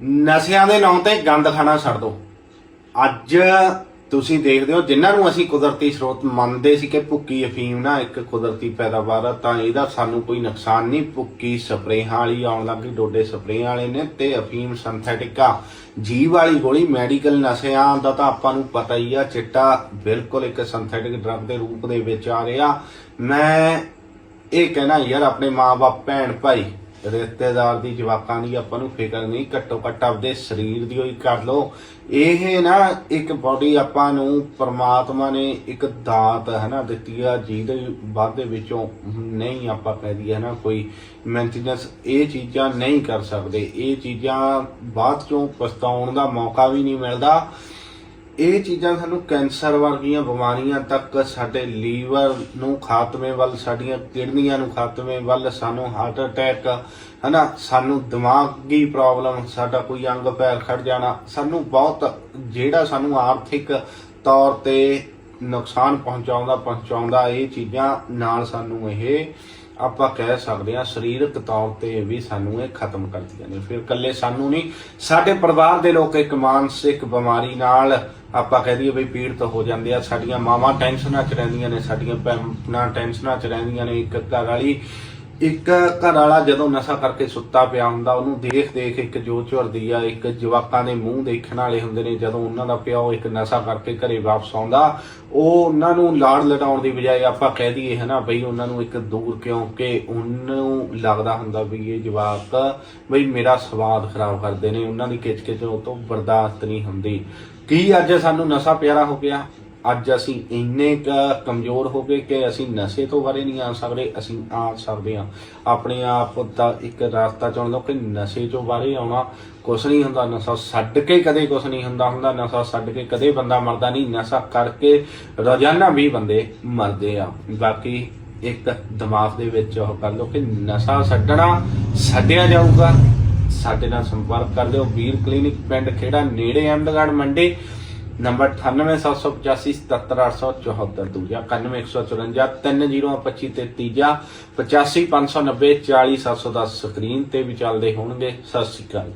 ਨਸ਼ਿਆਂ ਦੇ ਨਾਂ ਤੇ ਗੰਦ ਖਾਣਾ ਛੱਡ ਦਿਓ ਅੱਜ ਤੁਸੀਂ ਦੇਖਦੇ ਹੋ, ਜਿਨ੍ਹਾਂ ਨੂੰ ਅਸੀਂ ਕੁਦਰਤੀ ਸਰੋਤ ਮੰਨਦੇ ਸੀ ਕਿ ਭੁੱਕੀ ਅਫੀਮ ਨਾ ਇੱਕ ਕੁਦਰਤੀ ਪੈਦਾਵਾਰ ਆ, ਤਾਂ ਇਹਦਾ ਸਾਨੂੰ ਕੋਈ ਨੁਕਸਾਨ ਨਹੀਂ। ਭੁੱਕੀ ਸਪਰੇਹਾਂ ਵਾਲੀ ਆਉਣ ਲੱਗ ਗਈ, ਡੋਡੇ ਸਪਰੇਹਾਂ ਵਾਲੇ ਨੇ ਤੇ ਅਫੀਮ ਸਿੰਥੈਟਿਕ ਆ। ਜੀਵ ਵਾਲੀ ਗੋਲੀ, ਮੈਡੀਕਲ ਨਸ਼ਿਆਂ ਦਾ ਤਾਂ ਆਪਾਂ ਨੂੰ ਪਤਾ ਹੀ ਆ, ਚਿੱਟਾ ਬਿਲਕੁਲ ਇੱਕ ਸਿੰਥੈਟਿਕ ਡਰੱਗ ਦੇ ਰੂਪ ਦੇ ਵਿੱਚ ਆ ਰਿਹਾ। ਮੈਂ ਇਹ ਕਹਿਣਾ ਯਾਰ, ਆਪਣੇ ਮਾਪੇ ਭੈਣ ਭਾਈ ਰਿਸ਼ਤੇਦਾਰ ਦੀ ਜਵਾਕਾਂ ਦੀ ਆਪਾਂ ਨੂੰ ਫਿਕਰ ਨਹੀਂ, ਘੱਟੋ ਘੱਟ ਆਪਦੇ ਸਰੀਰ ਦੀ ਹੋਈ ਕਰ ਲਓ। ਇਹ ਨਾ ਇੱਕ ਬਾਡੀ ਆਪਾਂ ਨੂੰ ਪਰਮਾਤਮਾ ਨੇ ਇੱਕ ਦਾਤ ਹੈ ਨਾ ਦਿੱਤੀ ਆ, ਜਿਹਦੇ ਬਾਅਦ ਦੇ ਵਿੱਚੋਂ ਨਹੀਂ ਆਪਾਂ ਕਹਿ ਦਈਏ ਨਾ ਕੋਈ ਮੈਂਟੇਨੈਂਸ ਇਹ ਚੀਜ਼ਾਂ ਨਹੀਂ ਕਰ ਸਕਦੇ। ਇਹ ਚੀਜ਼ਾਂ ਬਾਅਦ ਚੋਂ ਪਛਤਾਉਣ ਦਾ ਮੌਕਾ ਵੀ ਨਹੀਂ ਮਿਲਦਾ। ਇਹ ਚੀਜ਼ਾਂ ਸਾਨੂੰ ਕੈਂਸਰ ਵਰਗੀਆਂ ਬਿਮਾਰੀਆਂ ਤੱਕ ਸਾਡੇ ਲੀਵਰ ਨੂੰ ਖਾਤਮੇ ਵੱਲ, ਸਾਡੀਆਂ ਕਿਡਨੀਆਂ ਨੂੰ ਖਾਤਮੇ ਵੱਲ, ਸਾਨੂੰ ਹਾਰਟ ਅਟੈਕ ਹਨਾ? ਸਾਨੂੰ ਦਿਮਾਗੀ ਪ੍ਰੋਬਲਮ ਸਾਡਾ ਕੋਈ ਅੰਗ ਪੈਰ ਖੜ ਜਾਣਾ, ਸਾਨੂੰ ਬਹੁਤ, ਜਿਹੜਾ ਸਾਨੂੰ ਆਰਥਿਕ ਤੌਰ ਤੇ ਨੁਕਸਾਨ ਪਹੁੰਚਾਉਂਦਾ ਪਹੁੰਚਾਉਂਦਾ, ਇਹ ਚੀਜ਼ਾਂ ਨਾਲ ਸਾਨੂੰ ਇਹ ਆਪਾਂ ਕਹਿ ਸਕਦੇ ਹਾਂ, ਸਰੀਰਕ ਤੌਰ ਤੇ ਵੀ ਸਾਨੂੰ ਇਹ ਖਤਮ ਕਰਦੀਆਂ ਨੇ। ਫਿਰ ਇਕੱਲੇ ਸਾਨੂੰ ਨਹੀਂ, ਸਾਡੇ ਪਰਿਵਾਰ ਦੇ ਲੋਕ ਇੱਕ ਮਾਨਸਿਕ ਬਿਮਾਰੀ ਨਾਲ ਆਪਾਂ ਕਹਿ ਦਈਏ ਵੀ ਪੀੜਤ ਹੋ ਜਾਂਦੇ ਆ। ਸਾਡੀਆਂ ਮਾਵਾਂ ਟੈਨਸ਼ਨਾਂ 'ਚ ਰਹਿੰਦੀਆਂ ਨੇ, ਸਾਡੀਆਂ ਭੈਣਾਂ ਟੈਨਸ਼ਨਾਂ 'ਚ ਰਹਿੰਦੀਆਂ ਨੇ, ਇੱਕ ਘਰ ਵਾਲੀ ਇੱਕ ਘਰ ਵਾਲਾ ਜਦੋਂ ਨਸ਼ਾ ਕਰਕੇ ਸੁੱਤਾ ਪਿਆ ਹੁੰਦਾ, ਉਹਨੂੰ ਦੇਖ ਦੇਖ ਇੱਕ ਜੋ ਝੁਰਦੀ ਆ, ਇੱਕ ਜਵਾਕਾਂ ਦੇ ਮੂੰਹ ਦੇਖਣ ਵਾਲੇ ਹੁੰਦੇ ਨੇ, ਜਦੋਂ ਉਹਨਾਂ ਦਾ ਪਿਓ ਇੱਕ ਨਸ਼ਾ ਕਰਕੇ ਘਰੇ ਵਾਪਸ ਆਉਂਦਾ, ਉਹ ਉਹਨਾਂ ਨੂੰ ਲਾੜ ਲਟਾਉਣ ਦੀ ਬਜਾਏ ਆਪਾਂ ਕਹਿ ਦਈਏ ਹਨਾ, ਬਈ ਉਹਨਾਂ ਨੂੰ ਇੱਕ ਦੂਰ ਕਿਉਂਕਿ ਉਹਨੂੰ ਲੱਗਦਾ ਹੁੰਦਾ ਵੀ ਇਹ ਜਵਾਕ ਬਈ ਮੇਰਾ ਸਵਾਦ ਖਰਾਬ ਕਰਦੇ ਨੇ, ਉਹਨਾਂ ਦੀ ਕਿਚਕਿਚ ਉਹ ਤੋਂ ਬਰਦਾਸ਼ਤ ਨਹੀਂ ਹੁੰਦੀ। ਕੀ ਅੱਜ ਸਾਨੂੰ ਨਸ਼ਾ ਪਿਆਰਾ ਹੋ ਗਿਆ? ਅੱਜ ਅਸੀਂ ਇੰਨੇ ਕਮਜ਼ੋਰ ਹੋ ਗਏ ਕਿ ਅਸੀਂ ਨਸ਼ੇ ਤੋਂ ਬਾਰੇ ਨਹੀਂ ਆ ਸਕਦੇ, ਅਸੀਂ ਆ ਸਕਦੇ ਹਾਂ। ਆਪਣੇ ਆਪ ਦਾ ਇੱਕ ਰਸਤਾ ਚੁਣ ਲਓ ਕਿ ਨਸ਼ੇ ਤੋਂ ਬਾਰੇ ਆਉਣਾ ਕੁਛ ਨਹੀਂ ਹੁੰਦਾ, ਨਸ਼ਾ ਛੱਡ ਕੇ ਕਦੇ ਕੁਛ ਨਹੀਂ ਹੁੰਦਾ ਹੁੰਦਾ ਨਸ਼ਾ ਛੱਡ ਕੇ ਕਦੇ ਬੰਦਾ ਮਰਦਾ ਨਹੀਂ, ਨਸ਼ਾ ਕਰਕੇ ਰੋਜ਼ਾਨਾ ਵੀ ਬੰਦੇ ਮਰਦੇ ਆ। ਬਾਕੀ ਇੱਕ ਦਿਮਾਗ ਦੇ ਵਿੱਚ ਉਹ ਕਰ ਲਓ ਕਿ ਨਸ਼ਾ ਛੱਡਣਾ ਛੱਡਿਆ ਜਾਊਗਾ। ਸਾਡੇ ਨਾਲ ਸੰਪਰਕ ਕਰ ਲਿਓ। ਵੀਰ ਕਲੀਨਿਕ ਪਿੰਡ ਖੇੜਾ ਨੇੜੇ ਅਹਿਮਦਗੜ੍ਹ ਮੰਡੀ। ਨੰਬਰ 9875778874 ਦੂਜਾ 9154 302533 85590 40710 ਸਕਰੀਨ ਤੇ ਵੀ ਚੱਲਦੇ ਹੋਣਗੇ। ਸਤਿ ਸ਼੍ਰੀ ਅਕਾਲ।